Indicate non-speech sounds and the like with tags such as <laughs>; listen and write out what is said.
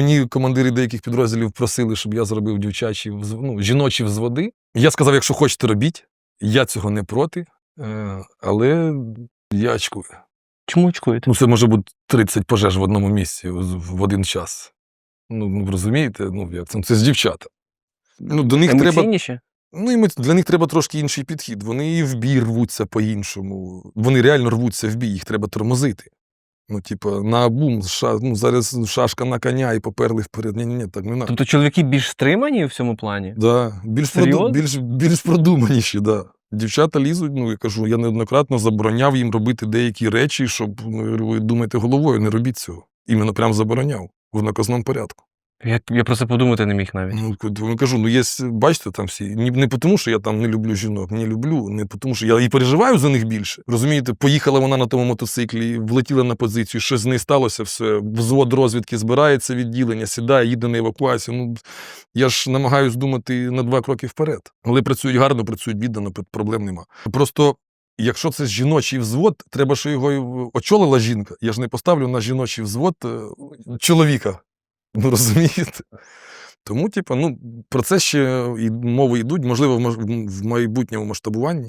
Мені командири деяких підрозділів просили, щоб я зробив дівчачі ну, жіночі взводи. Я сказав, якщо хочете, робіть. Я цього не проти, е, але я очкую. Чому очкуєте? Ну, це може бути 30 пожеж в одному місці в один час. Ну, ну розумієте, ну як це, це ж дівчата. Ну, до них треба. Ну, і ми- для них треба трошки інший підхід. Вони і в бій рвуться по-іншому. Вони реально рвуться в бій, їх треба тормозити. Ну, типу, на бум, ша, ну, зараз шашка на коня і поперли вперед. Ні, ні, ні, так не надо. Тобто чоловіки більш стримані в цьому плані? Да, більш, проду, більш, більш продуманіші, да. Дівчата лізуть, ну я кажу, я неоднократно забороняв їм робити деякі речі, щоб ну, ви думайте головою, не робіть цього. Іменно прям забороняв в наказному порядку. Я, я про це подумати не міг навіть. Ну, ну, кажу, ну є, бачите, там всі. Не, не тому, що я там не люблю жінок, не люблю, не тому, що я і переживаю за них більше. Розумієте, поїхала вона на тому мотоциклі, влетіла на позицію, щось з нею сталося, все, взвод розвідки збирається відділення, сідає, їде на евакуацію. Ну, я ж намагаюсь думати на два кроки вперед. Але працюють гарно, працюють віддано, проблем нема. Просто. Якщо це жіночий взвод, треба, що його очолила жінка. Я ж не поставлю на жіночий взвод е, чоловіка. <laughs> Ну розумієте? Тому, типу, ну, про це ще і мови йдуть, можливо, в майбутньому масштабуванні.